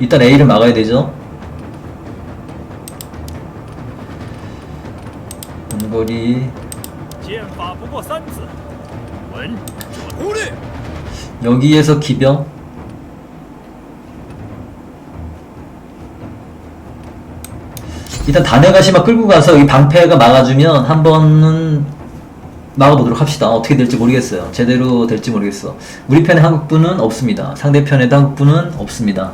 일단 A를 막아야 되죠 원거리 여기에서 기병 일단 단해가시마 끌고 가서 이 방패가 막아주면 한 번은 막아보도록 합시다. 어떻게 될지 모르겠어요. 제대로 될지 모르겠어. 우리 편에 한국분은 없습니다. 상대편에 한국분은 없습니다.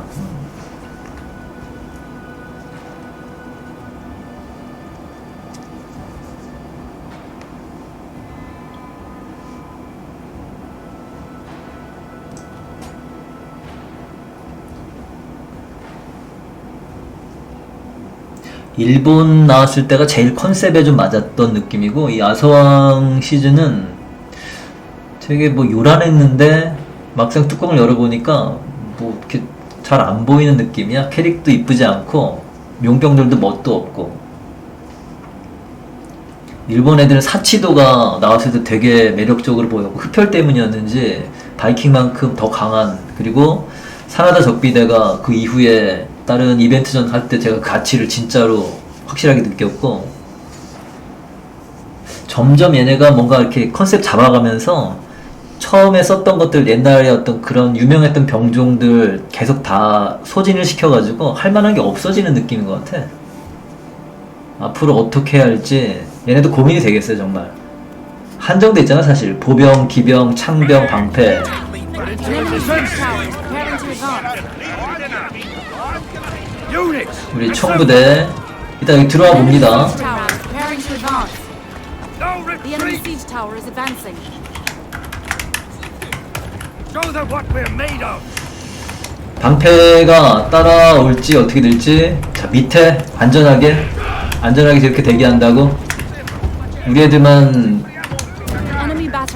일본 나왔을 때가 제일 컨셉에 좀 맞았던 느낌이고 이 아서왕 시즌은 되게 뭐 요란했는데 막상 뚜껑을 열어보니까 뭐 이렇게 잘 안 보이는 느낌이야. 캐릭도 이쁘지 않고 용병들도 멋도 없고. 일본 애들은 사치도가 나왔을 때 되게 매력적으로 보였고 흡혈 때문이었는지 바이킹만큼 더 강한 그리고 사나다 적비대가 그 이후에 다른 이벤트전 할 때 제가 그 가치를 진짜로 확실하게 느꼈고 점점 얘네가 뭔가 이렇게 컨셉 잡아가면서 처음에 썼던 것들 옛날에 어떤 그런 유명했던 병종들 계속 다 소진을 시켜가지고 할 만한 게 없어지는 느낌인 것 같아. 앞으로 어떻게 해야 할지 얘네도 고민이 되겠어요 정말. 한정돼 있잖아 사실 보병, 기병, 창병, 방패. An enemy siege tower is preparing to advance. 우리 총부대 일단 여기 들어와 봅니다. 방패가 따라올지 어떻게 될지 자 밑에 안전하게 안전하게 이렇게 대기한다고 우리 애들만.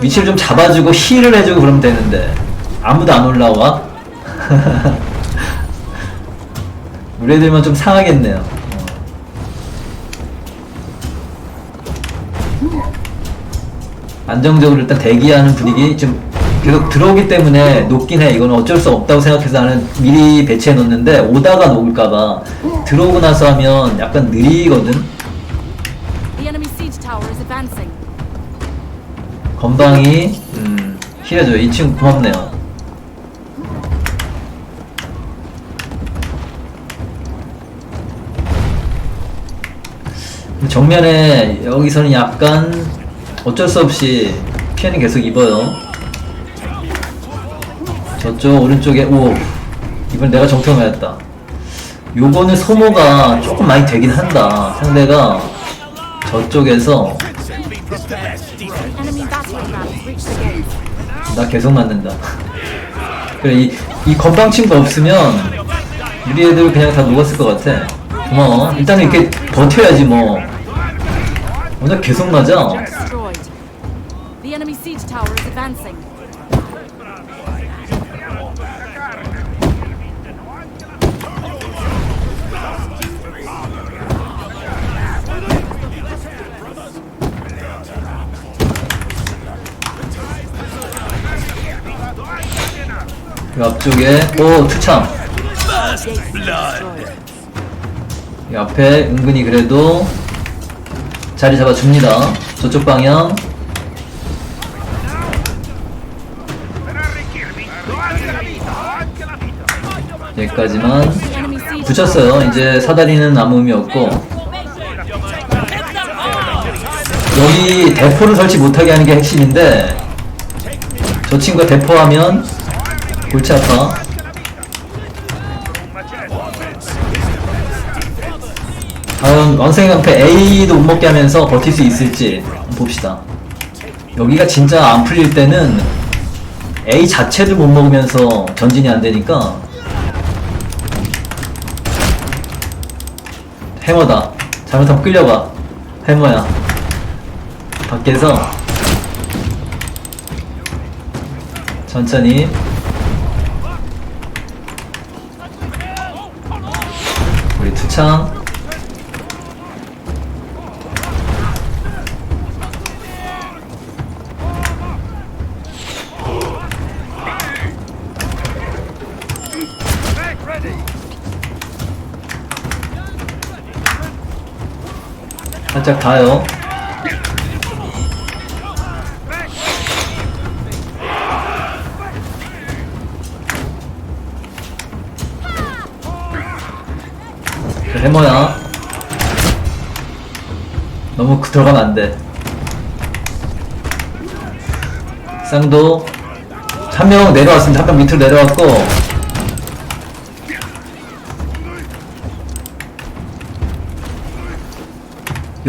위치를 좀 잡아주고 힐을 해주고 그러면 되는데 아무도 안 올라와 우리 애들만 좀 상하겠네요 어. 안정적으로 일단 대기하는 분위기 좀 계속 들어오기 때문에 녹긴 해 이거는 어쩔 수 없다고 생각해서 나는 미리 배치해 놓는데 오다가 녹을까봐 들어오고 나서 하면 약간 느리거든. 건방이 음, 힐해줘요. 이 친구 고맙네요. 정면에 여기서는 약간 어쩔 수 없이 피해는 계속 입어요. 저쪽 오른쪽에 오 이번 내가 정통 맞았다. 요거는 소모가 조금 많이 되긴 한다. 상대가 저쪽에서. 나 계속 맞는다. 그래, 이, 이 건방 친구 없으면 우리 애들 그냥 다 녹았을 것 같아. 고마워. 일단은 이렇게 버텨야지 뭐. 오늘 계속 맞아. Destroyed. The enemy siege tower is advancing. 이 앞쪽에, 오, 투창. Destroyed. 이 앞에 은근히 그래도 자리 잡아줍니다. 저쪽 방향. 여기까지만. 붙였어요. 이제 사다리는 아무 의미 없고. 여기 대포를 설치 못하게 하는 게 핵심인데, 저 친구가 대포하면 골치 아파. 과연 왕생강패 A도 못 먹게 하면서 버틸 수 있을지 봅시다. 여기가 진짜 안 풀릴 때는 A 자체를 못 먹으면서 전진이 안 되니까 해머다. 잘못하면 끌려가. 해머야. 밖에서 천천히 우리 투창 살짝 가요. 자, 해머야. 너무 그- 들어가면 안 돼. 쌍도 한 명 내려왔습니다. 한 명 밑으로 내려왔고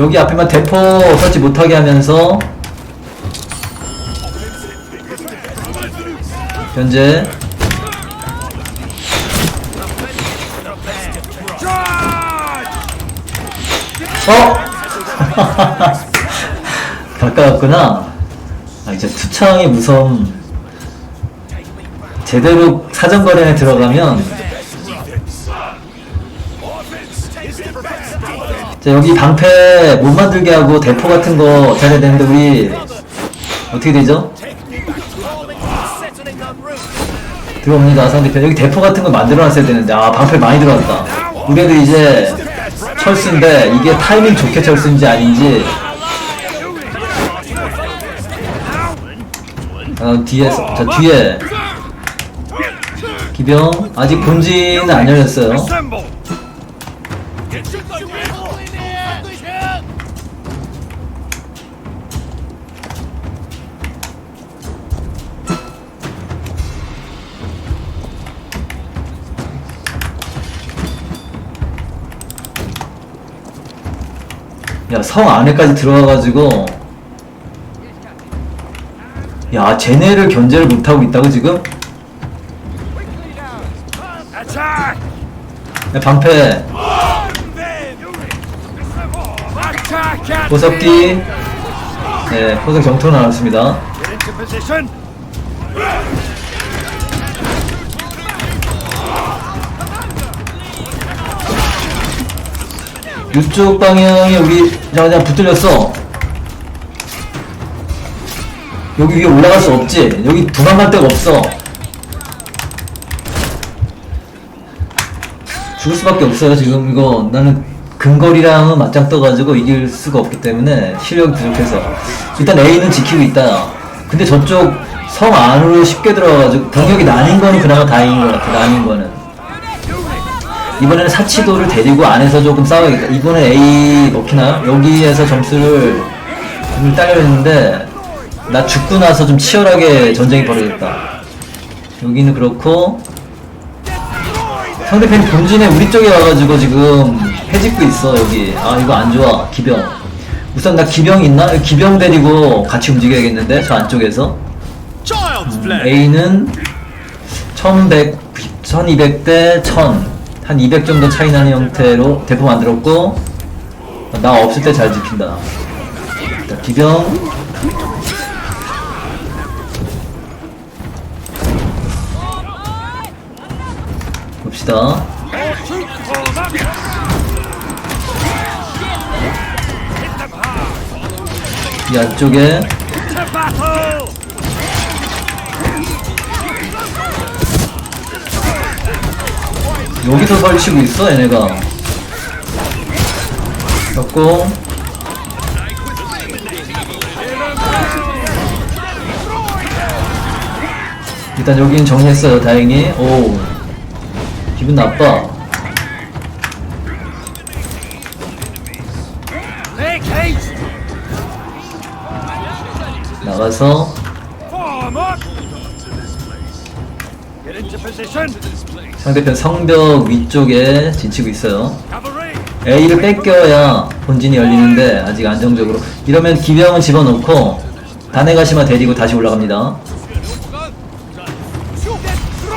여기 앞에만 대포 설치 못하게 하면서 현재 어? 가까웠구나. 아, 이제 투창의 무서움. 제대로 사정거래에 들어가면. 자, 여기 방패 못 만들게 하고 대포 같은 거 잘해야 되는데, 우리, 어떻게 되죠? 들어옵니다, 상대편. 여기 대포 같은 거 만들어 놨어야 되는데, 아, 방패 많이 들어왔다. 우리 애들 이제 철수인데, 이게 타이밍 좋게 철수인지 아닌지, 어, 뒤에서, 자, 뒤에. 기병, 아직 본진은 안 열렸어요. 야, 성 안에까지 들어와가지고. 야, 쟤네를 견제를 못하고 있다고, 지금? 야, 방패, 보석기. 네, 보석 정토로 나왔습니다. 이쪽 방향에 우리 자 그냥 붙들렸어. 여기 위에 올라갈 수 없지. 여기 도망갈 데가 없어. 죽을 수밖에 없어요 지금 이거 나는 근거리랑은 맞짱 떠가지고 이길 수가 없기 때문에 실력이 부족해서 일단 A는 지키고 있다. 근데 저쪽 성 안으로 쉽게 들어가가지고 병력이 나뉜 거는 그나마 다행인 것 같아. 나뉜 거는. 이번에는 사치도를 데리고 안에서 조금 싸워야겠다. 이번에 A 먹히나? 여기에서 점수를 좀 따려고 했는데, 나 죽고 나서 좀 치열하게 전쟁이 벌어졌다. 여기는 그렇고, 상대편이 본진에 우리 쪽에 와가지고 지금 해집고 있어, 여기. 아, 이거 안 좋아. 기병. 우선 나 기병 있나? 기병 데리고 같이 움직여야겠는데, 저 안쪽에서. Play. A는 1100, 1200대 1000. 한 200 정도 차이 나는 형태로 대포 만들었고, 나 없을 때 잘 지킨다. 자, 기병. 봅시다. 이 안쪽에 To battle. 여기서 설치고 있어, 얘네가. 졌고. 일단 여기는 정리했어요, 다행히. 오. 기분 나빠. 나가서 상대편 성벽 위쪽에 진치고 있어요. A를 뺏겨야 본진이 열리는데 아직 안정적으로 이러면 기병은 집어넣고 다네가시마 데리고 다시 올라갑니다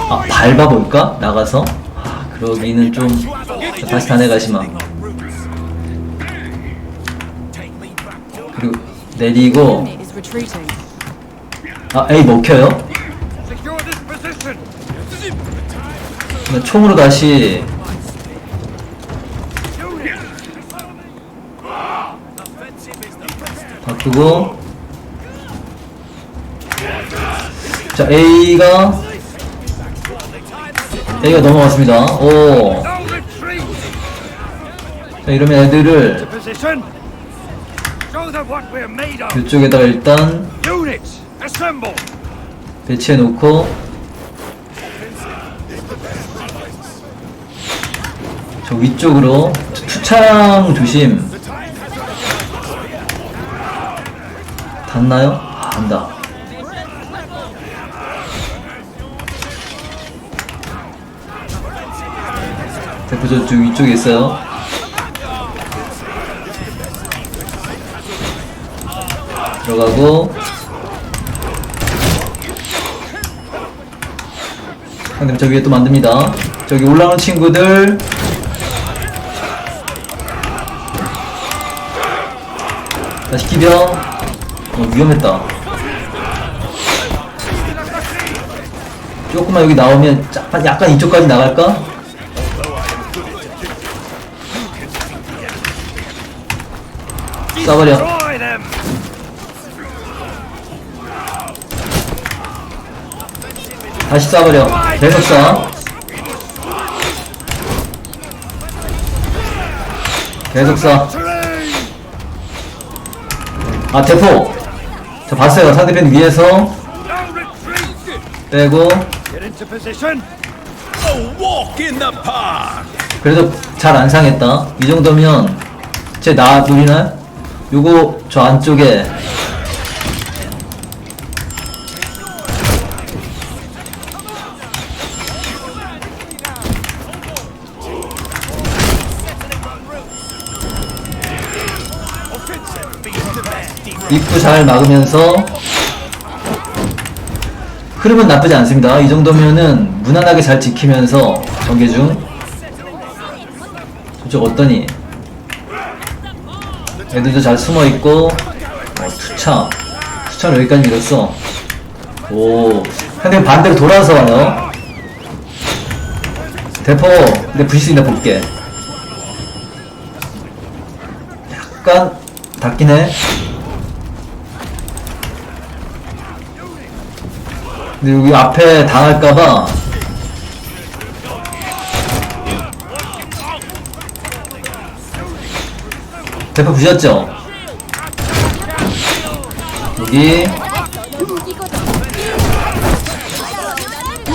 아 밟아볼까? 나가서? 아 그러기는 좀 다시 다네가시마 그리고 내리고. 아 A 먹혀요? 총으로 다시 바꾸고 자 A가 A가 넘어갔습니다 오. 자, 이러면 애들을. 이쪽에다가 일단. 배치해 놓고 저 위쪽으로 저 투창 조심 닿나요? 아, 안다 대표 저쪽 위쪽에 있어요 들어가고 상대편 저 위에 또 만듭니다. 저기 올라오는 친구들. 다시 기병. 어, 위험했다. 조금만 여기 나오면 약간, 이쪽까지 나갈까? them. 다시 쏴버려. 계속 쏴. 계속 쏴. 아, 대포. 저 봤어요. 상대편 위에서. 빼고. 그래도 잘 안 상했다. 이 정도면 제나 노리나요? 요거 저 안쪽에 입구 잘 막으면서 흐름은 나쁘지 않습니다. 이 정도면은 무난하게 잘 지키면서 전개 중 저쪽 어떠니? 애들도 잘 숨어 있고 어, 투창 투창 여기까지 밀었어. 오. 상대 반대로 돌아서 와요. 대포. 근데 부시스인다 볼게. 약간 닿긴 해 근데 여기 앞에 당할까봐 대포 부셨죠? 여기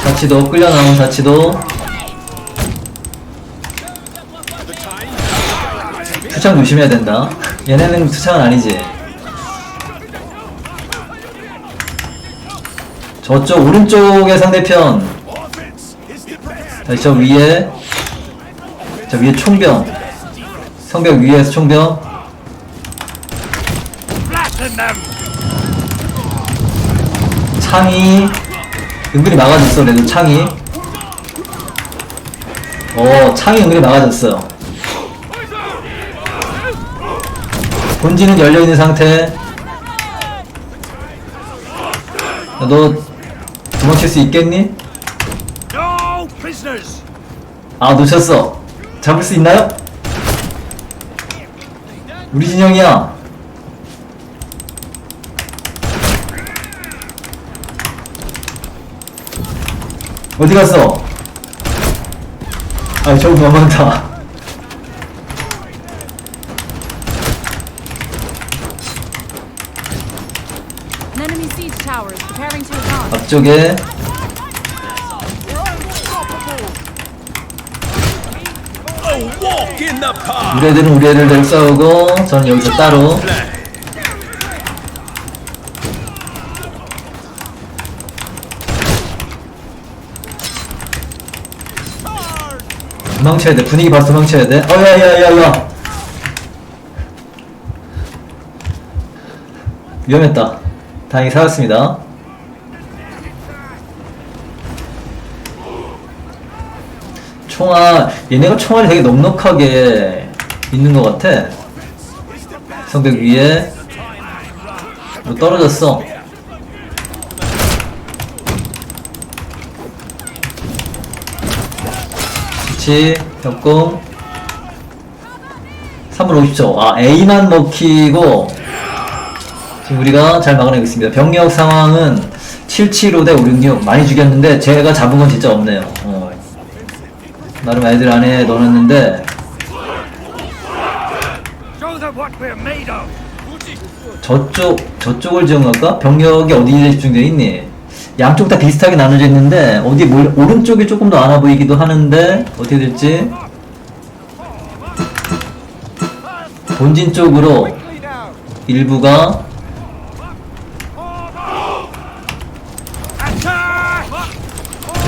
자치도 끌려 나온 자치도 투창 조심해야 된다. 얘네는 투창은 아니지. 저쪽 오른쪽의 상대편. 다시 저 위에 저 위에 총병. 성벽 위에서 총병. 창이 은근히 막아줬어 그래도 창이. 어 창이 은근히 막아줬어요 본진은 열려있는 상태. 야, 너 도망칠 수 있겠니? No prisoners. 아 놓쳤어 잡을 수 있나요? 우리 진영이야 어디 갔어? 아 저거 너무 많다 An enemy siege tower is preparing park. 우리 애들은 우리 애들 대로 싸우고 저는 여기서 따로. 도망쳐야 돼. 분위기 봐서 도망쳐야 돼. 어야야야야. 위험했다. 다행히 살았습니다 총알 얘네가 총알이 되게 넉넉하게 있는 것 같아. 성벽 위에 뭐 떨어졌어. 그치? 협공. 3분 50초. 아 A만 먹히고 지금 우리가 잘 막아내고 있습니다. 병력 상황은 775대566 많이 죽였는데 제가 잡은 건 진짜 없네요. 어. 나름 애들 안에 넣어놨는데. 저쪽 저쪽을 지원할까? 병력이 어디에 집중되어 있니? 양쪽 다 비슷하게 나눠져 있는데 어디 뭘, 오른쪽이 조금 더 많아 보이기도 하는데 어떻게 될지 본진 쪽으로 일부가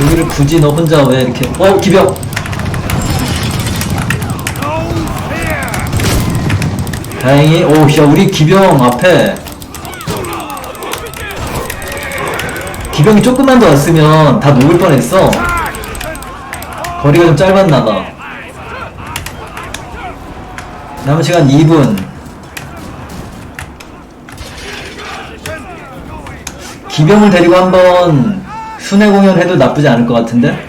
여기를 굳이 너 혼자 왜 이렇게 어 기병 다행히 오야 우리 기병 앞에. 기병이 조금만 더 왔으면 다 녹을 뻔했어. 거리가 좀 짧았나봐. 남은 시간 2분. 기병을 데리고 한번 순회 공연 해도 나쁘지 않을 것 같은데?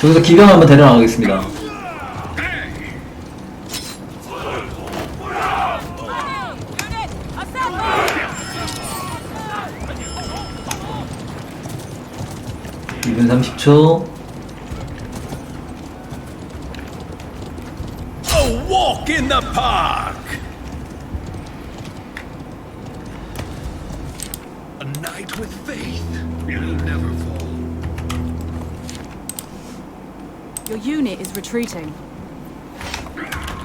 저기서 기병 한번 데려나가겠습니다 A walk in the park. A night with faith. It'll never fall. Your unit is retreating.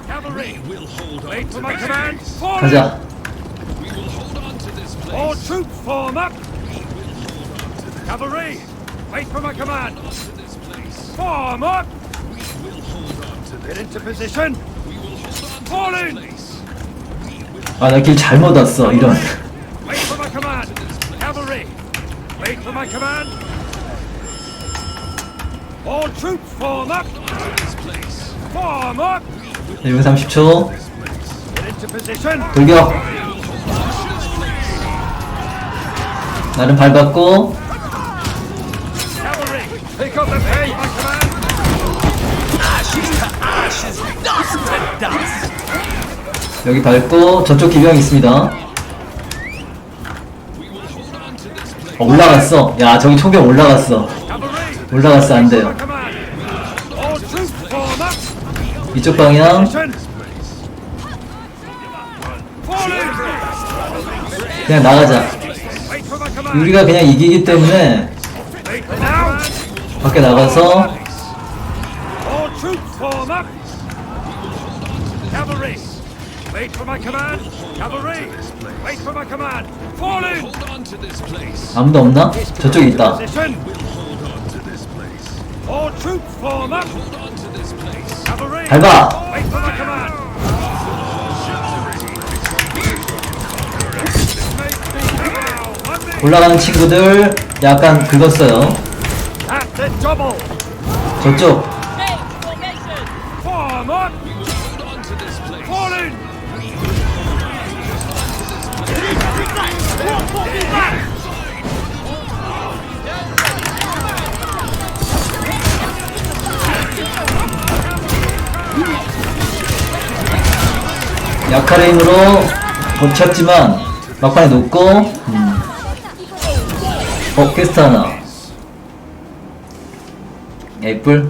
Cavalry will hold on. Wait for my command. Forward. We will hold on to this place. All troops form up. Cavalry. Wait for my command. Form up. We will hold on to Get into position. Fall in. 아 나 길 잘못 왔어 이런 Wait for my command. Cavalry, wait for my command. All troops form up. Form up. 1분 30초 Get into position. 돌격 나름 밟았고 pick up the pace. My command. 여기 밟고 저쪽 기병 있습니다 어, 올라갔어 야 저기 총병 올라갔어 올라갔어 form up. 이쪽 방향. 그냥 나가자. 우리가 그냥 이기기 때문에 Wait for my command. 밖에 나가서. 아무도 없나? 저쪽에 있다 밟아. 올라가는 친구들 약간 긁었어요. 저쪽. 약할의 힘으로 버텼지만 막판에 놓고 음. 어 퀘스트 하나 애플